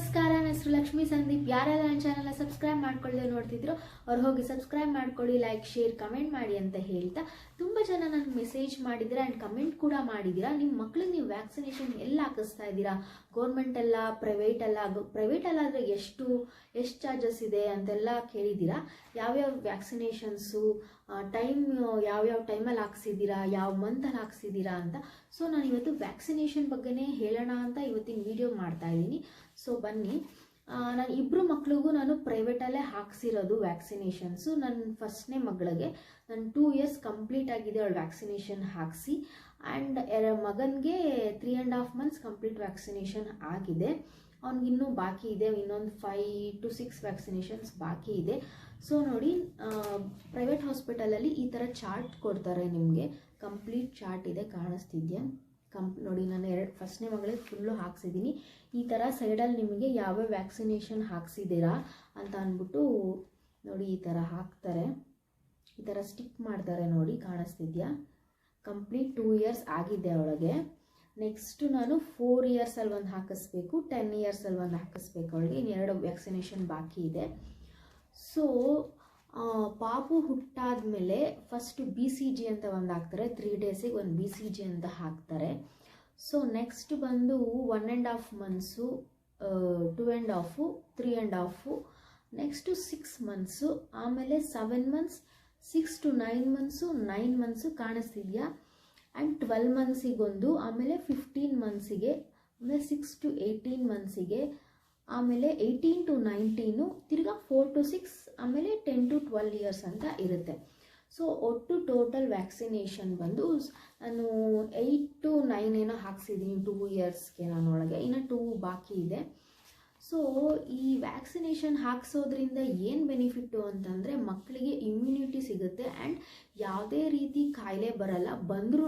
ನಮಸ್ಕಾರ ನನ್ನ ಹೆಸರು ಲಕ್ಷ್ಮೀ ಸಂದೀಪ್. ಯಾರೆಲ್ಲ ನನ್ನ ಚಾನಲ್ನ ಸಬ್ಸ್ಕ್ರೈಬ್ ಮಾಡ್ಕೊಳ್ಳದೆ ನೋಡ್ತಿದ್ರು, ಅವ್ರು ಹೋಗಿ ಸಬ್ಸ್ಕ್ರೈಬ್ ಮಾಡ್ಕೊಳ್ಳಿ ಲೈಕ್ ಶೇರ್ ಕಮೆಂಟ್ ಮಾಡಿ ಅಂತ ಹೇಳ್ತಾ ತುಂಬ ಜನ ನನಗೆ ಮೆಸೇಜ್ ಮಾಡಿದ್ದೀರಾ ಆ್ಯಂಡ್ ಕಮೆಂಟ್ ಕೂಡ ಮಾಡಿದ್ದೀರಾ ನಿಮ್ಮ ಮಕ್ಳಿಗೆ ನೀವು ವ್ಯಾಕ್ಸಿನೇಷನ್ ಎಲ್ಲ ಹಾಕಿಸ್ತಾ ಇದ್ದೀರಾ? ಗೌರ್ಮೆಂಟ್ ಅಲ್ಲ ಪ್ರೈವೇಟ್ ಅಲ್ಲ? ಪ್ರೈವೇಟ್ ಅಲ್ಲ ಅಂದರೆ ಎಷ್ಟು ಎಷ್ಟು ಚಾರ್ಜಸ್ ಇದೆ ಅಂತೆಲ್ಲ ಕೇಳಿದ್ದೀರಾ ಯಾವ್ಯಾವ ವ್ಯಾಕ್ಸಿನೇಷನ್ಸು ಟೈಮ್ ಯಾವ್ಯಾವ ಟೈಮಲ್ಲಿ ಹಾಕ್ಸಿದ್ದೀರಾ ಯಾವ ಮಂತಲ್ಲಿ ಹಾಕ್ಸಿದ್ದೀರಾ ಅಂತ. ಸೊ ನಾನು ಇವತ್ತು ವ್ಯಾಕ್ಸಿನೇಷನ್ ಬಗ್ಗೆನೇ ಹೇಳೋಣ ಅಂತ ಇವತ್ತಿನ ವಿಡಿಯೋ ಮಾಡ್ತಾ ಇದ್ದೀನಿ. ಸೊ ಬನ್ನಿ. ನಾನು ಇಬ್ಬರು ಮಕ್ಳಿಗೂ ನಾನು ಪ್ರೈವೇಟಲ್ಲೇ ಹಾಕ್ಸಿರೋದು ವ್ಯಾಕ್ಸಿನೇಷನ್ಸು ನನ್ನ ಫಸ್ಟ್ನೇ ಮಗಳಿಗೆ ನನ್ನ ಟೂ ಇಯರ್ಸ್ ಕಂಪ್ಲೀಟ್ ಆಗಿದೆ ಅವಳು ವ್ಯಾಕ್ಸಿನೇಷನ್ ಹಾಕಿಸಿ. ಆ್ಯಂಡ್ ಎರ ಮಗನಿಗೆ three and half months complete vaccination ಆಗಿದೆ. ಅವ್ನಿಗಿನ್ನೂ ಬಾಕಿ ಇದೆ. ಇನ್ನೊಂದು ಫೈ ಟು ಸಿಕ್ಸ್ ವ್ಯಾಕ್ಸಿನೇಷನ್ಸ್ ಬಾಕಿ ಇದೆ. ಸೊ ನೋಡಿ ಪ್ರೈವೇಟ್ ಹಾಸ್ಪಿಟಲಲ್ಲಿ ಈ ಥರ ಚಾರ್ಟ್ ಕೊಡ್ತಾರೆ ನಿಮಗೆ. ಕಂಪ್ಲೀಟ್ ಚಾರ್ಟ್ ಇದೆ, ಕಾಣಿಸ್ತಿದ್ಯಾ? ಕಂಪ್ ನೋಡಿ ನಾನು ಎರಡು ಫಸ್ಟ್ನೇ ಮಗಳಿಗೆ ಫುಲ್ಲು ಹಾಕ್ಸಿದ್ದೀನಿ ಈ ಥರ ಸೈಡಲ್ಲಿ ನಿಮಗೆ ಯಾವ್ಯಾವ ವ್ಯಾಕ್ಸಿನೇಷನ್ ಹಾಕ್ಸಿದ್ದೀರಾ ಅಂತ ಅಂದ್ಬಿಟ್ಟು ನೋಡಿ ಈ ಥರ ಹಾಕ್ತಾರೆ. ಈ ಥರ ಸ್ಟಿಕ್ ಮಾಡ್ತಾರೆ ನೋಡಿ, ಕಾಣಿಸ್ತಿದ್ಯಾ? ಕಂಪ್ಲೀಟ್ ಟೂ ಇಯರ್ಸ್ ಆಗಿದೆ ಅವಳಿಗೆ. ನೆಕ್ಸ್ಟು ನಾನು ಫೋರ್ ಇಯರ್ಸಲ್ಲಿ ಒಂದು ಹಾಕಿಸ್ಬೇಕು ಟೆನ್ ಇಯರ್ಸಲ್ಲಿ ಒಂದು ಹಾಕಿಸ್ಬೇಕು ಅವಳಿಗೆ. ಇನ್ನೆರಡು ವ್ಯಾಕ್ಸಿನೇಷನ್ ಬಾಕಿ ಇದೆ. ಸೊ ಪಾಪು ಹುಟ್ಟಾದ್ಮೇಲೆ ಫಸ್ಟು ಬಿ ಸಿ ಜಿ ಅಂತ ಒಂದು ಹಾಕ್ತಾರೆ. ತ್ರೀ ಡೇಸಿಗೆ ಒಂದು ಬಿ ಸಿ ಜಿ ಅಂತ ಹಾಕ್ತಾರೆ. ಸೊ ನೆಕ್ಸ್ಟ್ ಬಂದು one and half months two and half three and half next six months ಆಮೇಲೆ seven months six to nine months nine months ಕಾಣಿಸ್ತಿದೆಯಾ? And twelve ಮಂತ್ಸಿಗೊಂದು ಆಮೇಲೆ ಫಿಫ್ಟೀನ್ ಮಂತ್ಸಿಗೆ ಆಮೇಲೆ ಸಿಕ್ಸ್ ಟು ಏಯ್ಟೀನ್ ಮಂತ್ಸಿಗೆ ಆಮೇಲೆ ಏಯ್ಟೀನ್ ಟು ನೈನ್ಟೀನು ತಿರ್ಗಾ four to six ಆಮೇಲೆ ten to twelve years ಅಂತ ಇರುತ್ತೆ. ಸೊ ಒಟ್ಟು ಟೋಟಲ್ ವ್ಯಾಕ್ಸಿನೇಷನ್ ಬಂದು ನಾನು ಏಯ್ಟ್ ಟು ನೈನ್ ಏನೋ ಹಾಕ್ಸಿದ್ದೀನಿ ಟೂ ಇಯರ್ಸ್ಗೆ ನಾನೊಳಗೆ ಇನ್ನು ಟೂ ಬಾಕಿ ಇದೆ. ಸೊ ಈ ವ್ಯಾಕ್ಸಿನೇಷನ್ ಹಾಕ್ಸೋದ್ರಿಂದ ಏನು ಬೆನಿಫಿಟ್ಟು ಅಂತಂದರೆ ಮಕ್ಕಳಿಗೆ ಇಮ್ಯುನಿಟಿ ಸಿಗುತ್ತೆ ಆ್ಯಂಡ್ ಯಾವುದೇ ರೀತಿ ಕಾಯಿಲೆ ಬರಲ್ಲ ಬಂದ್ರೂ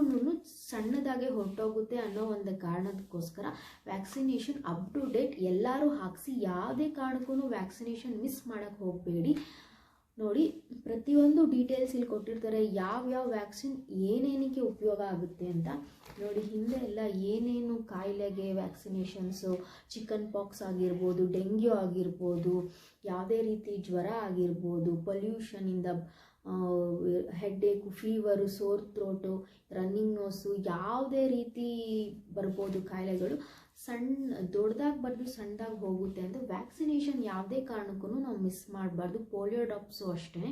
ಸಣ್ಣದಾಗೆ ಹೊರಟೋಗುತ್ತೆ ಅನ್ನೋ ಒಂದು ಕಾರಣಕ್ಕೋಸ್ಕರ ವ್ಯಾಕ್ಸಿನೇಷನ್ ಅಪ್ ಟು ಡೇಟ್ ಎಲ್ಲರೂ ಹಾಕಿಸಿ, ಯಾವುದೇ ಕಾರಣಕ್ಕೂ ವ್ಯಾಕ್ಸಿನೇಷನ್ ಮಿಸ್ ಮಾಡೋಕ್ಕೆ ಹೋಗಬೇಡಿ. ನೋಡಿ, ಪ್ರತಿಯೊಂದು ಡೀಟೇಲ್ಸ್ ಇಲ್ಲಿ ಕೊಟ್ಟಿರ್ತಾರೆ, ಯಾವ್ಯಾವ ವ್ಯಾಕ್ಸಿನ್ ಏನೇನಕ್ಕೆ ಉಪಯೋಗ ಆಗುತ್ತೆ ಅಂತ. ನೋಡಿ, ಹಿಂದೆ ಎಲ್ಲ ಏನೇನು ಕಾಯಿಲೆಗೆ ವ್ಯಾಕ್ಸಿನೇಷನ್ಸು ಚಿಕನ್ ಪಾಕ್ಸ್ ಆಗಿರ್ಬೋದು ಡೆಂಗ್ಯೂ ಆಗಿರ್ಬೋದು, ಯಾವುದೇ ರೀತಿ ಜ್ವರ ಆಗಿರ್ಬೋದು ಪೊಲ್ಯೂಷನಿಂದ headache fever sore throat running nose ಯಾವುದೇ ರೀತಿ ಬರ್ಬೋದು ಕಾಯಿಲೆಗಳು ಸಣ್ಣ ದೊಡ್ಡದಾಗಿ ಬರೆದು ಸಣ್ಣದಾಗಿ ಹೋಗುತ್ತೆ. ಅಂತ ವ್ಯಾಕ್ಸಿನೇಷನ್ ಯಾವುದೇ ಕಾರಣಕ್ಕೂ ನಾವು ಮಿಸ್ ಮಾಡಬಾರ್ದು. ಪೋಲಿಯೋ ಡ್ರಾಪ್ಸು ಅಷ್ಟೇ.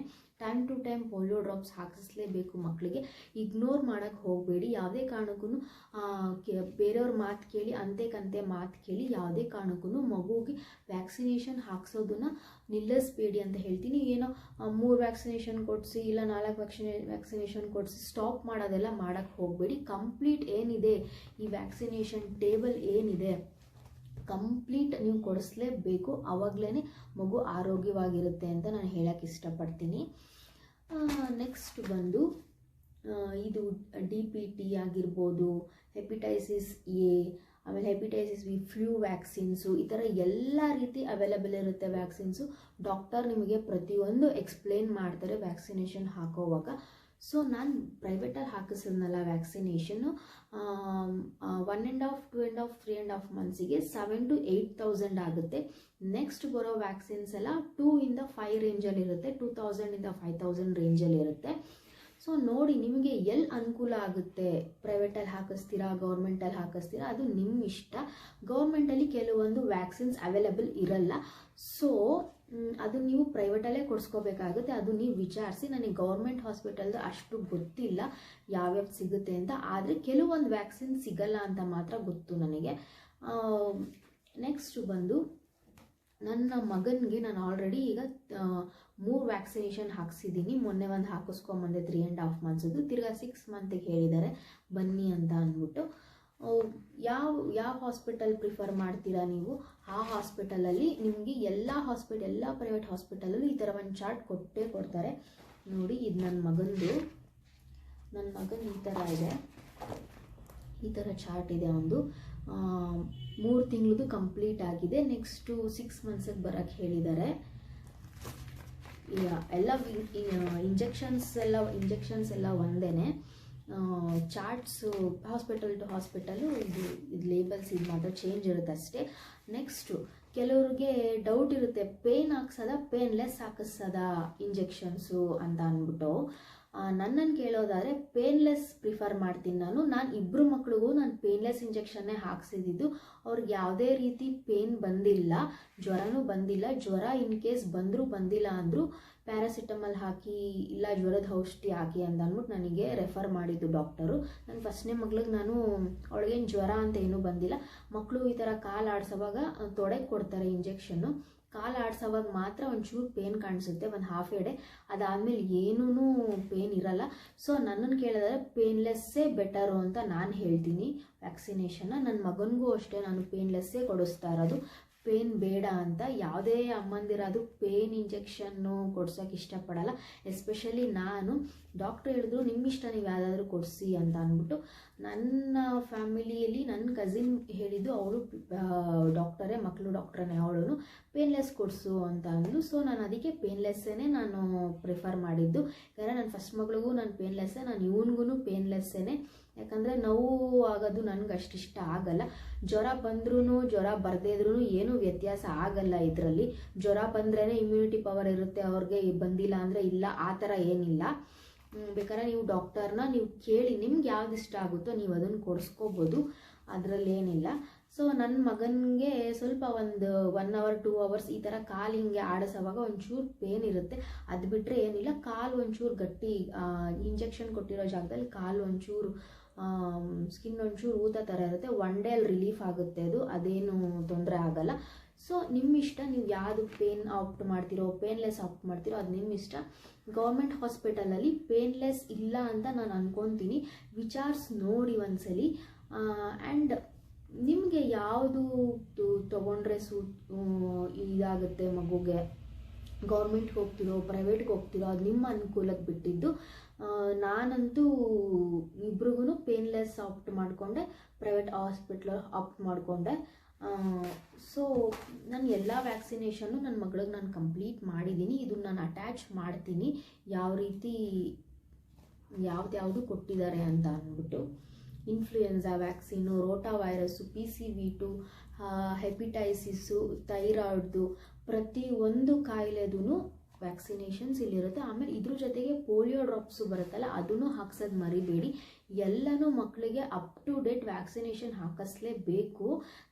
Time to time polio drops ಹಾಕಿಸ್ಲೇಬೇಕು ಮಕ್ಕಳಿಗೆ ಇಗ್ನೋರ್ ಮಾಡೋಕ್ಕೆ ಹೋಗಬೇಡಿ. ಯಾವುದೇ ಕಾರಣಕ್ಕೂ ಬೇರೆಯವ್ರ ಮಾತು ಕೇಳಿ ಅಂತೆಕಂತೆ ಮಾತು ಕೇಳಿ ಯಾವುದೇ ಕಾರಣಕ್ಕೂ ಮಗುವಿಗೆ ವ್ಯಾಕ್ಸಿನೇಷನ್ ಹಾಕ್ಸೋದನ್ನು ನಿಲ್ಲಿಸ್ಬೇಡಿ ಅಂತ ಹೇಳ್ತೀನಿ. ಏನೋ ಮೂರು ವ್ಯಾಕ್ಸಿನೇಷನ್ ಕೊಡಿಸಿ, ಇಲ್ಲ ನಾಲ್ಕು ವ್ಯಾಕ್ಸಿನೇ ವ್ಯಾಕ್ಸಿನೇಷನ್ ಕೊಡಿಸಿ ಸ್ಟಾಪ್ ಮಾಡೋದೆಲ್ಲ ಮಾಡೋಕ್ಕೆ ಹೋಗಬೇಡಿ. ಕಂಪ್ಲೀಟ್ ಏನಿದೆ? ಈ ವ್ಯಾಕ್ಸಿನೇಷನ್ ಟೇಬಲ್ ಏನಿದೆ? ಕಂಪ್ಲೀಟ್ ನೀವು ಕೊಡಿಸ್ಲೇಬೇಕು. ಆವಾಗಲೇ ಮಗು ಆರೋಗ್ಯವಾಗಿರುತ್ತೆ ಅಂತ ನಾನು ಹೇಳಕ್ಕೆ ಇಷ್ಟಪಡ್ತೀನಿ. ನೆಕ್ಸ್ಟ್ ಬಂದು ಇದು ಡಿ ಪಿ ಟಿ ಆಗಿರ್ಬೋದು ಹೆಪಿಟೈಸಿಸ್ ಎ ಆಮೇಲೆ ಹೆಪಿಟೈಸಿಸ್ ವಿ ಫ್ಲೂ ವ್ಯಾಕ್ಸಿನ್ಸು ಈ ಥರ ಎಲ್ಲ ರೀತಿ ಅವೈಲಬಲ್ ಇರುತ್ತೆ ವ್ಯಾಕ್ಸಿನ್ಸು ಡಾಕ್ಟರ್ ನಿಮಗೆ ಪ್ರತಿಯೊಂದು ಎಕ್ಸ್ಪ್ಲೇನ್ ಮಾಡ್ತಾರೆ ವ್ಯಾಕ್ಸಿನೇಷನ್ ಹಾಕೋವಾಗ. ಸೊ ನಾನು ಪ್ರೈವೇಟಲ್ಲಿ ಹಾಕಿಸಿದ್ನಲ್ಲ vaccination one and half two and half three and half ಮಂತ್ಸಿಗೆ seven to eight thousand ಆಗುತ್ತೆ. ನೆಕ್ಸ್ಟ್ ಬರೋ ವ್ಯಾಕ್ಸಿನ್ಸ್ ಎಲ್ಲ ಟೂ ಇಂದ ಫೈವ್ ರೇಂಜಲ್ಲಿ ಇರುತ್ತೆ ಟೂ ತೌಸಂಡಿಂದ ಫೈವ್ ತೌಸಂಡ್ ರೇಂಜಲ್ಲಿ ಇರುತ್ತೆ. ಸೊ ನೋಡಿ ನಿಮಗೆ ಎಲ್ಲಿ ಅನುಕೂಲ ಆಗುತ್ತೆ ಪ್ರೈವೇಟಲ್ಲಿ ಹಾಕಿಸ್ತೀರಾ ಗೌರ್ಮೆಂಟಲ್ಲಿ ಹಾಕಿಸ್ತೀರಾ, ಅದು ನಿಮ್ಮ ಇಷ್ಟ ಗೌರ್ಮೆಂಟಲ್ಲಿ ಕೆಲವೊಂದು ವ್ಯಾಕ್ಸಿನ್ಸ್ ಅವೈಲೇಬಲ್ ಇರಲ್ಲ. ಸೊ ಅದು ನೀವು ಪ್ರೈವೇಟಲ್ಲೇ ಕೊಡಿಸ್ಕೋಬೇಕಾಗುತ್ತೆ. ಅದು ನೀವು ವಿಚಾರಿಸಿ, ನನಗೆ ಗೌರ್ಮೆಂಟ್ ಹಾಸ್ಪಿಟಲ್ದು ಅಷ್ಟು ಗೊತ್ತಿಲ್ಲ ಯಾವ್ಯಾವ ಸಿಗುತ್ತೆ ಅಂತ. ಆದರೆ ಕೆಲವೊಂದು ವ್ಯಾಕ್ಸಿನ್ ಸಿಗಲ್ಲ ಅಂತ ಮಾತ್ರ ಗೊತ್ತು ನನಗೆ. ನೆಕ್ಸ್ಟ್ ಬಂದು ನನ್ನ ಮಗನಿಗೆ ನಾನು ಆಲ್ರೆಡಿ ಈಗ ಮೂರು ವ್ಯಾಕ್ಸಿನೇಷನ್ ಹಾಕ್ಸಿದ್ದೀನಿ ಮೊನ್ನೆ ಒಂದು ಹಾಕಿಸ್ಕೊಂಬಂದೆ ತ್ರೀ ಆ್ಯಂಡ್ ಹಾಫ್ ಮಂತ್ಸದು ತಿರ್ಗಾ ಸಿಕ್ಸ್ ಮಂತಿಗೆ ಹೇಳಿದ್ದಾರೆ, ಬನ್ನಿ ಅಂತ ಅಂದ್ಬಿಟ್ಟು. ಯಾವ ಯಾವ ಹಾಸ್ಪಿಟಲ್ ಪ್ರಿಫರ್ ಮಾಡ್ತೀರಾ ನೀವು? ಆ ಹಾಸ್ಪಿಟಲಲ್ಲಿ ನಿಮಗೆ ಎಲ್ಲ ಹಾಸ್ಪಿಟಲ್ ಎಲ್ಲ ಪ್ರೈವೇಟ್ ಹಾಸ್ಪಿಟಲಲ್ಲೂ ಈ ಥರ ಒಂದು ಚಾರ್ಟ್ ಕೊಟ್ಟೇ ಕೊಡ್ತಾರೆ. ನೋಡಿ, ಇದು ನನ್ನ ಮಗಂದು. ನನ್ನ ಮಗನ ಈ ಥರ ಇದೆ. ಈ ಥರ ಚಾರ್ಟ್ ಇದೆ ಒಂದು ಮೂರು ತಿಂಗಳದು ಕಂಪ್ಲೀಟ್ ಆಗಿದೆ. ನೆಕ್ಸ್ಟು ಸಿಕ್ಸ್ ಮಂತ್ಸಿಗೆ ಬರೋಕ್ಕೆ ಹೇಳಿದ್ದಾರೆ ಎಲ್ಲ ಇಂಜೆಕ್ಷನ್ಸ್ ಎಲ್ಲ ಇಂಜೆಕ್ಷನ್ಸ್ ಎಲ್ಲ ಒಂದೇ ಚಾರ್ಟ್ಸು ಹಾಸ್ಪಿಟಲ್ ಟು ಹಾಸ್ಪಿಟಲು ಇದು ಇದು ಲೇಬಲ್ಸ್ ಇದು ಮಾತ್ರ ಚೇಂಜ್ ಇರುತ್ತೆ ಅಷ್ಟೇ. ನೆಕ್ಸ್ಟು ಕೆಲವ್ರಿಗೆ ಡೌಟ್ ಇರುತ್ತೆ ಪೇನ್ ಹಾಕ್ಸದ ಪೇನ್ಲೆಸ್ ಹಾಕಿಸದ ಇಂಜೆಕ್ಷನ್ಸು ಅಂತ ಅಂದ್ಬಿಟ್ಟು. ನನ್ನನ್ನು ಕೇಳೋದಾದರೆ ಪೇನ್ಲೆಸ್ ಪ್ರಿಫರ್ ಮಾಡ್ತೀನಿ ನಾನು. ನಾನು ಇಬ್ಬರು ಮಕ್ಳಿಗೂ ನಾನು ಪೇನ್ಲೆಸ್ ಇಂಜೆಕ್ಷನ್ನೇ ಹಾಕ್ಸಿದ್ದು ಅವ್ರಿಗೆ ಯಾವುದೇ ರೀತಿ ಪೇನ್ ಬಂದಿಲ್ಲ, ಜ್ವರನೂ ಬಂದಿಲ್ಲ. ಜ್ವರ ಇನ್ ಕೇಸ್ ಬಂದರೂ ಬಂದಿಲ್ಲ ಅಂದರೂ ಪ್ಯಾರಾಸಿಟಮಲ್ ಹಾಕಿ ಇಲ್ಲ ಜ್ವರದ ಔಷಧಿ ಹಾಕಿ ಅಂತ ಅಂದ್ಬಿಟ್ಟು ನನಗೆ ರೆಫರ್ ಮಾಡಿದ್ದು ಡಾಕ್ಟರು ನನ್ನ ಫಸ್ಟ್ನೇ ಮಗ್ಳಿಗೆ ನಾನು ಅವಳಿಗೇನು ಜ್ವರ ಅಂತ ಏನೂ ಬಂದಿಲ್ಲ. ಮಕ್ಕಳು ಈ ಥರ ಕಾಲು ಆಡಿಸೋವಾಗ ತೊಡೆಗೆ ಕೊಡ್ತಾರೆ ಇಂಜೆಕ್ಷನ್ನು ಕಾಲು ಆಡಿಸೋವಾಗ ಮಾತ್ರ ಒಂಚೂರು ಪೇನ್ ಕಾಣಿಸುತ್ತೆ, ಒಂದು ಹಾಫ್ ಎ ಡೇ ಅದಾದಮೇಲೆ ಏನೂ ಪೇನ್ ಇರಲ್ಲ. ಸೊ ನನ್ನನ್ನು ಕೇಳಿದ್ರೆ ಪೇನ್ಲೆಸ್ಸೇ ಬೆಟರು ಅಂತ ನಾನು ಹೇಳ್ತೀನಿ. ವ್ಯಾಕ್ಸಿನೇಷನ್ನ ನನ್ನ ಮಗನಿಗೂ ಅಷ್ಟೇ ನಾನು ಪೇನ್ಲೆಸ್ಸೇ ಕೊಡಿಸ್ತಾ ಇರೋದು. ಪೇನ್ ಬೇಡ ಅಂತ ಯಾವುದೇ ಅಮ್ಮಂದಿರಾದರೂ ಪೇನ್ ಇಂಜೆಕ್ಷನ್ನು ಕೊಡ್ಸೋಕೆ ಇಷ್ಟಪಡಲ್ಲ. ಎಸ್ಪೆಷಲಿ ನಾನು ಡಾಕ್ಟ್ರ್ ಹೇಳಿದ್ರು, ನಿಮ್ಮಿಷ್ಟ ನೀವು ಯಾವುದಾದ್ರೂ ಕೊಡಿಸಿ ಅಂತ ಅಂದ್ಬಿಟ್ಟು ನನ್ನ ಫ್ಯಾಮಿಲಿಯಲ್ಲಿ ನನ್ನ ಕಸಿನ್ ಹೇಳಿದ್ದು ಅವಳು ಡಾಕ್ಟರೇ, ಮಕ್ಕಳು ಡಾಕ್ಟ್ರನೇ ಅವಳು ಪೇನ್ಲೆಸ್ ಕೊಡಿಸು ಅಂತ ಅಂದರು ಸೊ ನಾನು ಅದಕ್ಕೆ ಪೇನ್ಲೆಸ್ಸೇ ನಾನು ಪ್ರಿಫರ್ ಮಾಡಿದ್ದು. ಯಾಕಂದರೆ ನನ್ನ ಫಸ್ಟ್ ಮಗಳಿಗೂ ನಾನು ಪೇನ್ಲೆಸ್ಸೇ, ನಾನು ಇವನಿಗೂ ಪೇನ್ಲೆಸ್ಸೇ ಯಾಕಂದರೆ ನೋವು ಆಗೋದು ನನಗೆ ಅಷ್ಟಿಷ್ಟ ಆಗಲ್ಲ. ಜ್ವರ ಬಂದ್ರೂ ಜ್ವರ ಬರದೇ ಇದ್ರೂ ಏನೂ ವ್ಯತ್ಯಾಸ ಆಗಲ್ಲ ಇದರಲ್ಲಿ. ಜ್ವರ ಬಂದ್ರೇ ಇಮ್ಯುನಿಟಿ ಪವರ್ ಇರುತ್ತೆ, ಅವ್ರಿಗೆ ಬಂದಿಲ್ಲ ಅಂದರೆ ಇಲ್ಲ, ಆ ಥರ ಏನಿಲ್ಲ. ಬೇಕಾದ್ರೆ ನೀವು ಡಾಕ್ಟರ್ನ ನೀವು ಕೇಳಿ, ನಿಮ್ಗೆ ಯಾವ್ದು ಇಷ್ಟ ಆಗುತ್ತೋ ನೀವು ಅದನ್ನು ಕೊಡಿಸ್ಕೋಬೋದು. ಅದರಲ್ಲಿ ಏನಿಲ್ಲ. ಸೊ ನನ್ನ ಮಗನಿಗೆ ಸ್ವಲ್ಪ ಒಂದು ಒನ್ ಅವರ್ ಟೂ ಅವರ್ಸ್ ಈ ಥರ ಕಾಲು ಹಿಂಗೆ ಆಡಿಸೋವಾಗ ಒಂಚೂರು ಪೇನ್ ಇರುತ್ತೆ. ಅದು ಬಿಟ್ಟರೆ ಏನಿಲ್ಲ, ಕಾಲು ಒಂಚೂರು ಗಟ್ಟಿ ಇಂಜೆಕ್ಷನ್ ಕೊಟ್ಟಿರೋ ಜಾಗದಲ್ಲಿ ಕಾಲು ಒಂಚೂರು ಸ್ಕಿನ್ ಒಂಚೂರು ಊತ ಥರ ಇರುತ್ತೆ. ಒನ್ ಡೇ ಅಲ್ಲಿ ರಿಲೀಫ್ ಆಗುತ್ತೆ ಅದು. ಅದೇನು ತೊಂದರೆ ಆಗಲ್ಲ. ಸೊ ನಿಮ್ಮ ಇಷ್ಟ, ನೀವು ಯಾವುದು ಪೇನ್ ಆಪ್ಟ್ ಮಾಡ್ತೀರೋ ಪೇನ್ಲೆಸ್ ಆಪ್ಟ್ ಮಾಡ್ತೀರೋ, ಅದು ನಿಮ್ಮ ಇಷ್ಟ. ಗೌರ್ಮೆಂಟ್ ಹಾಸ್ಪಿಟಲಲ್ಲಿ ಪೇನ್ಲೆಸ್ ಇಲ್ಲ ಅಂತ ನಾನು ಅಂದ್ಕೊತೀನಿ ವಿಚಾರ್ಸ್ ನೋಡಿ ಒಂದ್ಸಲಿ. ಆ್ಯಂಡ್ ನಿಮಗೆ ಯಾವುದು ತೊಗೊಂಡ್ರೆ ಸೂ ಇದಾಗುತ್ತೆ ಮಗುಗೆ? ಗೌರ್ಮೆಂಟ್ಗೆ ಹೋಗ್ತಿರೋ ಪ್ರೈವೇಟ್ಗೆ ಹೋಗ್ತಿರೋ ಅದು ನಿಮ್ಮ ಅನುಕೂಲಕ್ಕೆ ಬಿಟ್ಟಿದ್ದು ನಾನಂತೂ ಇಬ್ರಿಗೂ ಪೇನ್ಲೆಸ್ ಆಪ್ಟ್ ಮಾಡಿಕೊಂಡೆ ಪ್ರೈವೇಟ್ ಹಾಸ್ಪಿಟ್ಲ್ ಆಪ್ಟ್ ಮಾಡಿಕೊಂಡೆ. ಸೊ ನಾನು ಎಲ್ಲ ವ್ಯಾಕ್ಸಿನೇಷನ್ನು ನನ್ನ ಮಗಳಿಗೆ ನಾನು ಕಂಪ್ಲೀಟ್ ಮಾಡಿದ್ದೀನಿ ಇದನ್ನು ನಾನು ಅಟ್ಯಾಚ್ ಮಾಡ್ತೀನಿ. ಯಾವ ರೀತಿ ಯಾವ್ದ್ಯಾವುದು ಕೊಟ್ಟಿದ್ದಾರೆ ಅಂತ ಅಂದ್ಬಿಟ್ಟು influenza vaccine rota virus P C V two hepatitis ಥೈರಾಯ್ಡ್ದು ಪ್ರತಿ ಒಂದು ಕಾಯಿಲೆದೂ ವ್ಯಾಕ್ಸಿನೇಷನ್ಸ್ ಇಲ್ಲಿರುತ್ತೆ. ಆಮೇಲೆ ಇದ್ರ ಜೊತೆಗೆ ಪೋಲಿಯೋ ಡ್ರಾಪ್ಸು ಬರುತ್ತಲ್ಲ ಅದನ್ನು ಹಾಕ್ಸೋದು ಮರಿಬೇಡಿ. ಎಲ್ಲನೂ ಮಕ್ಕಳಿಗೆ ಅಪ್ ಟು ಡೇಟ್ ವ್ಯಾಕ್ಸಿನೇಷನ್ ಹಾಕಿಸ್ಲೇಬೇಕು.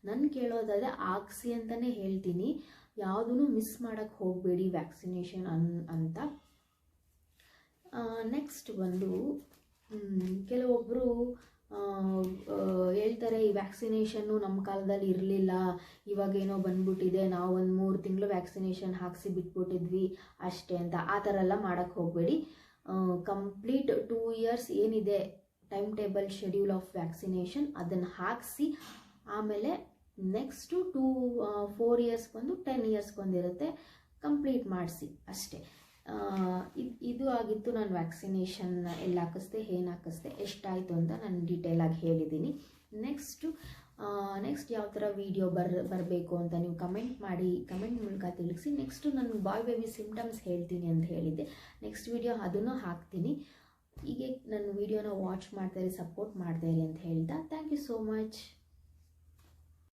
ನನ್ನ ಕೇಳೋದಾದರೆ ಹಾಕ್ಸಿ ಅಂತಲೇ ಹೇಳ್ತೀನಿ. ಯಾವುದೂ ಮಿಸ್ ಮಾಡೋಕ್ಕೆ ಹೋಗಬೇಡಿ ವ್ಯಾಕ್ಸಿನೇಷನ್ ಅನ್, ಅಂತ. ನೆಕ್ಸ್ಟ್ ಬಂದು ಕೆಲವೊಬ್ಬರು ವ್ಯಾಕ್ಸಿನೇಷನ್ನು ನಮ್ಮ ಕಾಲದಲ್ಲಿ ಇರಲಿಲ್ಲ. ಇವಾಗೇನೋ ಬಂದ್ಬಿಟ್ಟಿದೆ. ನಾವು ಒಂದು ಮೂರು ತಿಂಗಳು ವ್ಯಾಕ್ಸಿನೇಷನ್ ಹಾಕಿಸಿ ಬಿಟ್ಬಿಟ್ಟಿದ್ವಿ ಅಷ್ಟೇ ಅಂತ. ಆ ಥರ ಎಲ್ಲ ಮಾಡೋಕ್ಕೆ ಹೋಗಬೇಡಿ. ಕಂಪ್ಲೀಟ್ ಟೂ ಇಯರ್ಸ್ ಏನಿದೆ time table schedule of vaccination ಅದನ್ನು ಹಾಕಿಸಿ ಆಮೇಲೆ ನೆಕ್ಸ್ಟು ಟೂ ಫೋರ್ ಇಯರ್ಸ್ಗೊಂದು ಟೆನ್ ಇಯರ್ಸ್ ಇರುತ್ತೆ ಕಂಪ್ಲೀಟ್ ಮಾಡಿಸಿ ಅಷ್ಟೇ. ಇದು ಇದು ಆಗಿತ್ತು ನಾನು ವ್ಯಾಕ್ಸಿನೇಷನ್ ಎಲ್ಲ ಹಾಕಿಸ್ದೆ, ಏನು ಹಾಕಿಸ್ದೆ ಎಷ್ಟಾಯಿತು ಅಂತ ನಾನು ಡೀಟೇಲಾಗಿ ಹೇಳಿದ್ದೀನಿ. ನೆಕ್ಸ್ಟು ನೆಕ್ಸ್ಟ್ ಯಾವ ಥರ ವೀಡಿಯೋ ಬರ್, ಬರಬೇಕು ಅಂತ ನೀವು ಕಮೆಂಟ್ ಮಾಡಿ ಕಮೆಂಟ್ ಮೂಲಕ ತಿಳಿಸಿ. ನೆಕ್ಸ್ಟು ನಾನು ಬಾಯ್ ಬೇಬಿ ಸಿಮ್ಟಮ್ಸ್ ಹೇಳ್ತೀನಿ ಅಂತ ಹೇಳಿದ್ದೆ. ನೆಕ್ಸ್ಟ್ ವೀಡಿಯೋ ಅದನ್ನು ಹಾಕ್ತೀನಿ. ಹೀಗೆ ನನ್ನ ವೀಡಿಯೋನ ವಾಚ್ ಮಾಡ್ತಾ ಇರಿ ಸಪೋರ್ಟ್ ಮಾಡ್ತಾ ಇರಿ ಅಂತ ಹೇಳ್ತಾ. Thank you so much